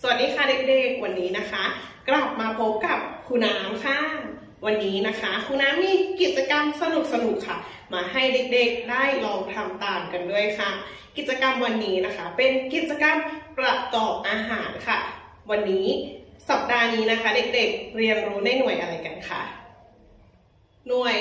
สวัสดีค่ะเด็กๆ วันนี้นะคะ กลับมาพบกับครูน้ำค่ะ วันนี้นะคะครูน้ำมีกิจกรรมสนุกๆค่ะ มาให้เด็กๆได้ลองทำตามกันด้วยค่ะ กิจกรรมวันนี้นะคะ เป็นกิจกรรมประกอบอาหารค่ะ วันนี้สัปดาห์นี้นะคะ เด็กๆ เรียนรู้ในหน่วยอะไรกันคะหน่วย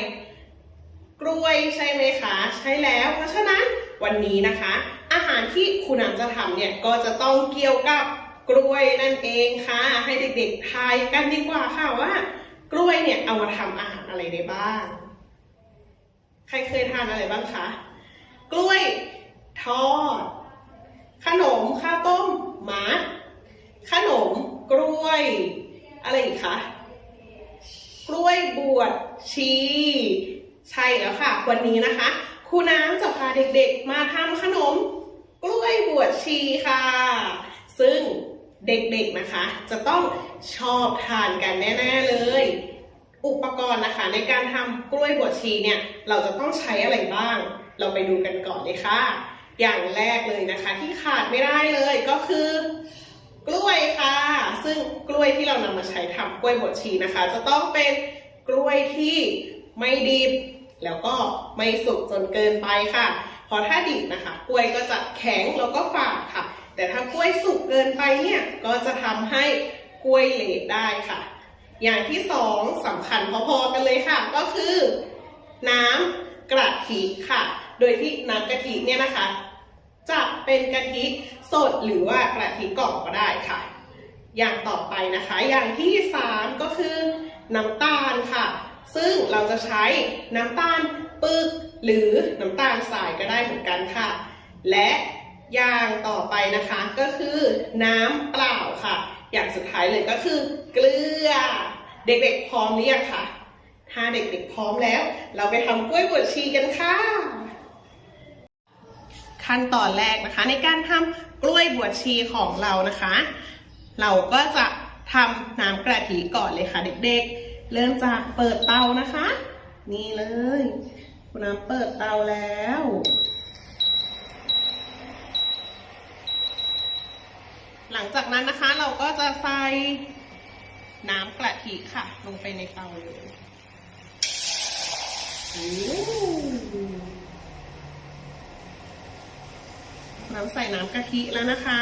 กล้วยใช่ไหมคะใช่แล้ว เพราะฉะนั้นวันนี้นะคะ อาหารที่ครูน้ำจะทำเนี่ยก็จะต้องเกี่ยวกับ กล้วยนั่นเองค่ะ ให้เด็กๆทายกันดีกว่าค่ะว่า กล้วยเนี่ยเอามาทำอาหารอะไรได้บ้าง ใครเคยทานอะไรบ้างคะ กล้วยทอด ขนมข้าวต้มมัดขนมกล้วย อะไรอีกคะ กล้วยบวชชีใช่แล้วค่ะ วันนี้นะคะ ครูน้ำจะพาเด็กๆมาทำขนมกล้วยบวชชีค่ะ ซึ่ง เด็กๆนะคะ จะต้องชอบทานกันแน่ๆเลย อุปกรณ์นะคะ ในการทำกล้วยบวชชีเนี่ยเราจะต้องใช้อะไรบ้าง เราไปดูกันก่อนเลยค่ะ อย่างแรกเลยนะคะที่ขาดไม่ได้เลยก็คือกล้วยค่ะ ซึ่งกล้วยที่เรานำมาใช้ทำกล้วยบดชีนะคะ จะต้องเป็นกล้วยที่ไม่ดิบ แล้วก็ไม่สุกจนเกินไปค่ะ เพราะถ้าดิบนะคะ กล้วยก็จะแข็งแล้วก็ฝาดค่ะ แต่ถ้ากล้วยสุกเกินไปเนี่ยก็จะทำให้กล้วยเลวได้ค่ะ อย่างที่สองสำคัญพอๆกันเลยค่ะ ก็คือ น้ำกะทิค่ะ โดยที่น้ำกะทิเนี่ยนะคะ จะเป็นกะทิสดหรือว่ากะทิกล่องก็ได้ค่ะ อย่างต่อไปนะคะ อย่างที่สามก็คือน้ำตาลค่ะ ซึ่งเราจะใช้น้ำตาลปึกหรือน้ำตาลทรายก็ได้เหมือนกันค่ะ และ อย่างต่อไปนะคะก็คือน้ำเปล่าค่ะ อย่างสุดท้ายเลยก็คือเกลือ เด็กๆพร้อมหรือยังคะถ้าเด็กๆพร้อมแล้ว เราไปทำกล้วยบวชชีกันค่ะ ขั้นตอนแรกนะคะ ในการทำกล้วยบวชชีของเรานะคะ เราก็จะทำน้ำกระทิก่อนเลยค่ะ เด็กๆ เริ่มจากเปิดเตานะคะ นี่เลยคุณน้ำเปิดเตาแล้ว หลังจากนั้นนะคะเราก็จะใส่น้ำกะทิค่ะ ลงไปในเตาเลยน้ำใส่น้ำกะทิแล้วนะคะ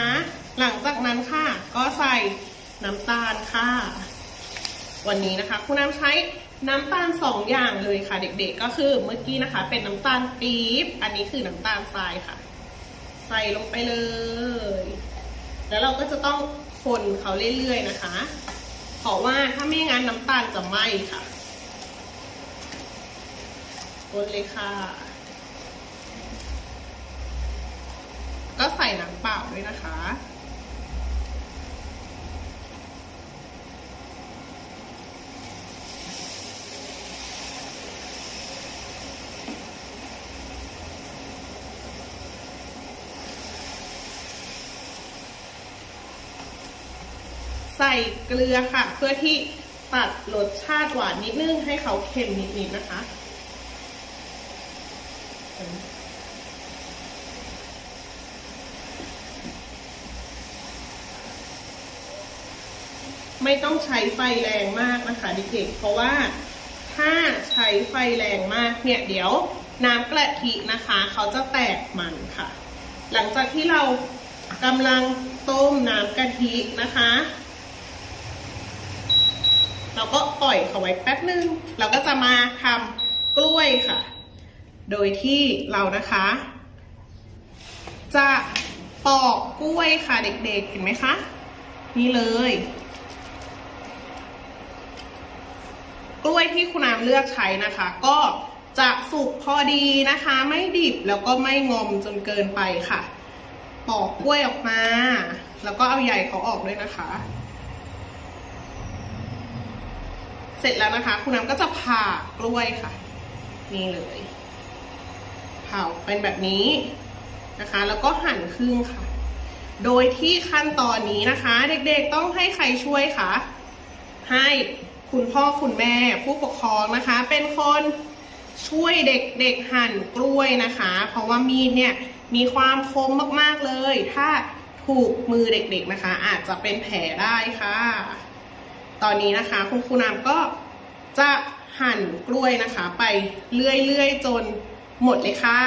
หลังจากนั้นค่ะ ก็ใส่น้ำตาลค่ะ วันนี้นะคะคุณน้ำใช้น้ำตาลสองอย่างเลยค่ะ เด็กๆก็คือเมื่อกี้นะคะ เป็นน้ำตาลปี๊บ อันนี้คือน้ำตาลทรายค่ะ ใส่ลงไปเลย แล้วเราก็จะต้องคนเขาเรื่อยๆนะคะ เพราะว่าถ้าไม่งั้นน้ำตาลจะไหม้ค่ะคนเลยค่ะ ก็ใส่น้ำเปล่าด้วยนะคะ ใส่เกลือค่ะ เพื่อที่ตัดรสชาติหวานนิดนึงให้เขาเค็มนิดๆนะคะ ไม่ต้องใช้ไฟแรงมากนะคะเด็กๆเพราะว่าถ้าใช้ไฟแรงมากเนี่ยเดี๋ยวน้ำกะทินะคะ เขาจะแตกมันค่ะ หลังจากที่เรากำลังต้มน้ำกะทินะคะ เราก็ปล่อยเขาไว้แป๊บนึง เราก็จะมาทำกล้วยค่ะ โดยที่เรานะคะ จะปอกกล้วยค่ะเด็กๆ เห็นไหมคะ นี่เลย กล้วยที่คุณน้ำเลือกใช้นะคะ ก็จะสุกพอดีนะคะ ไม่ดิบแล้วก็ไม่งอมจนเกินไปค่ะ ปอกกล้วยออกมา แล้วก็เอาใยเขาออกด้วยนะคะ เสร็จแล้วนะคะ คุณน้ำก็จะผ่ากล้วยค่ะ นี่เลยผ่าเป็นแบบนี้นะคะ แล้วก็หั่นครึ่งค่ะ โดยที่ขั้นตอนนี้นะคะ เด็กๆต้องให้ใครช่วยคะให้คุณพ่อคุณแม่ผู้ปกครองนะคะ เป็นคนช่วยเด็กๆหั่นกล้วยนะคะ เพราะว่ามีดเนี่ยมีความคมมากๆเลย ถ้าถูกมือเด็กๆนะคะ อาจจะเป็นแผลได้ค่ะ ตอนนี้นะคะคุณครูน้ำก็จะหั่นกล้วยนะคะ ไปเรื่อยๆจนหมดเลยค่ะ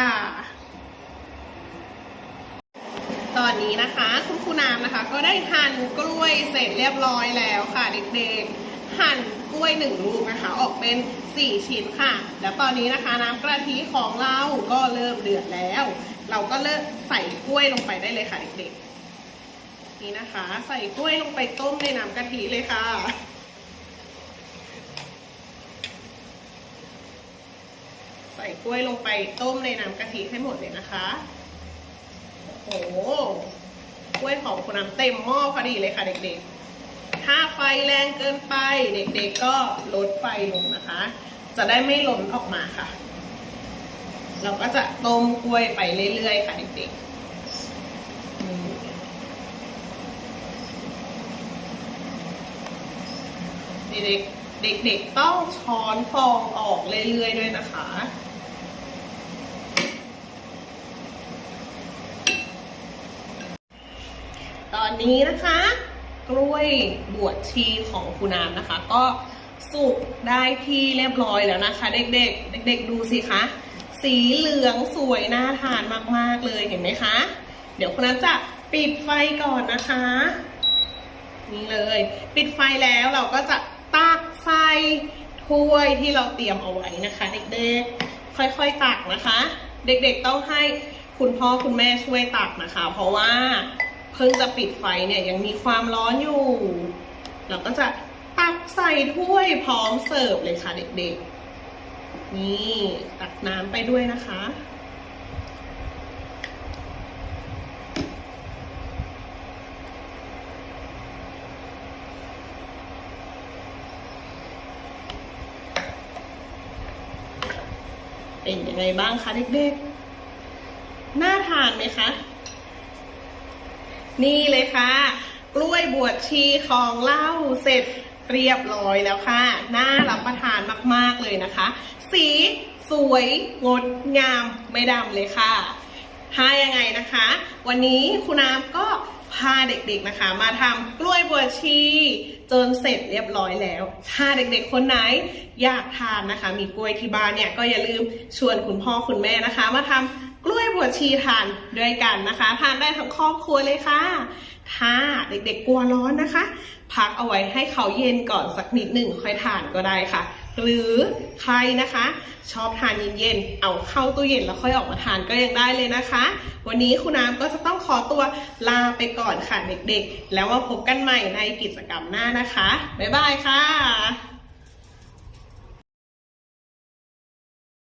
ตอนนี้นะคะคุณครูน้ำนะคะ ก็ได้หั่นกล้วยเสร็จเรียบร้อยแล้วค่ะเด็กๆ หั่นกล้วยหนึ่งลูกนะคะ ออกเป็นสี่ชิ้นค่ะ แล้วตอนนี้นะคะน้ำกะทิของเราก็เริ่มเดือดแล้ว เราก็เริ่มใส่กล้วยลงไปได้เลยค่ะเด็กๆ นี่นะคะ ใส่กล้วยลงไปต้มในน้ำกะทิเลยค่ะ ใส่กล้วยลงไปต้มในน้ำกะทิให้หมดเลยนะคะโอ้โหกล้วยของคุณน้ำเต็มหม้อพอดีเลยค่ะเด็กๆ ถ้าไฟแรงเกินไปเด็กๆก็ลดไฟลงนะคะ จะได้ไม่หล่นออกมาค่ะ เราก็จะต้มกล้วยไปเรื่อยๆค่ะเด็กๆอืม เด็กๆเด็กๆต้องช้อนฟองออกเรื่อยๆด้วยนะคะ ตอนนี้นะคะ กล้วยบวชชีของคุณน้ำนะคะ ก็สุกได้ที่เรียบร้อยแล้วนะคะ เด็กๆ เด็ก ๆ ดูสิคะสีเหลืองสวยน่าทานมากๆเลยเห็นไหมคะ เดี๋ยวคุณน้ำจะปิดไฟก่อนนะคะ นี่เลย ปิดไฟแล้วเราก็จะ ใส่ถ้วยที่เราเตรียมเอาไว้นะคะ เด็กๆ ค่อยๆตักนะคะ เด็กๆต้องให้คุณพ่อคุณแม่ช่วยตักนะคะ เพราะว่าเพิ่งจะปิดไฟเนี่ยยังมีความร้อนอยู่ เราก็จะตักใส่ถ้วยพร้อมเสิร์ฟเลยค่ะเด็กๆ นี่ตักน้ำไปด้วยนะคะ เป็นยังไงบ้างคะเด็กๆ น่าทานไหมคะ นี่เลยค่ะ กล้วยบวชชีของเล่าเสร็จเรียบร้อยแล้วค่ะ น่ารับประทานมากๆเลยนะคะ สีสวยงดงามไม่ดำเลยค่ะถ้ายังไงนะคะ วันนี้คุณน้ำก็พาเด็กๆนะคะ มาทำกล้วยบวชชี จนเสร็จเรียบร้อยแล้ว ถ้าเด็กๆคนไหนอยากทานนะคะ มีกล้วยที่บ้านเนี่ยก็อย่าลืมชวนคุณพ่อคุณแม่นะคะ มาทำกล้วยบวชชีทานด้วยกันนะคะ ทานได้ทั้งครอบครัวเลยค่ะ ถ้าเด็กๆกลัวร้อนนะคะ พักเอาไว้ให้เขาเย็นก่อนสักนิดหนึ่งค่อยทานก็ได้ค่ะ หรือใครนะคะ ชอบทานเย็นๆเอาเข้าตู้เย็นแล้วค่อยออกมาทานก็ยังได้เลยนะคะ วันนี้คุณน้ำก็จะต้องขอตัวลาไปก่อนค่ะเด็กๆ แล้วมาพบกันใหม่ในกิจกรรมหน้านะคะ บ๊ายบายค่ะ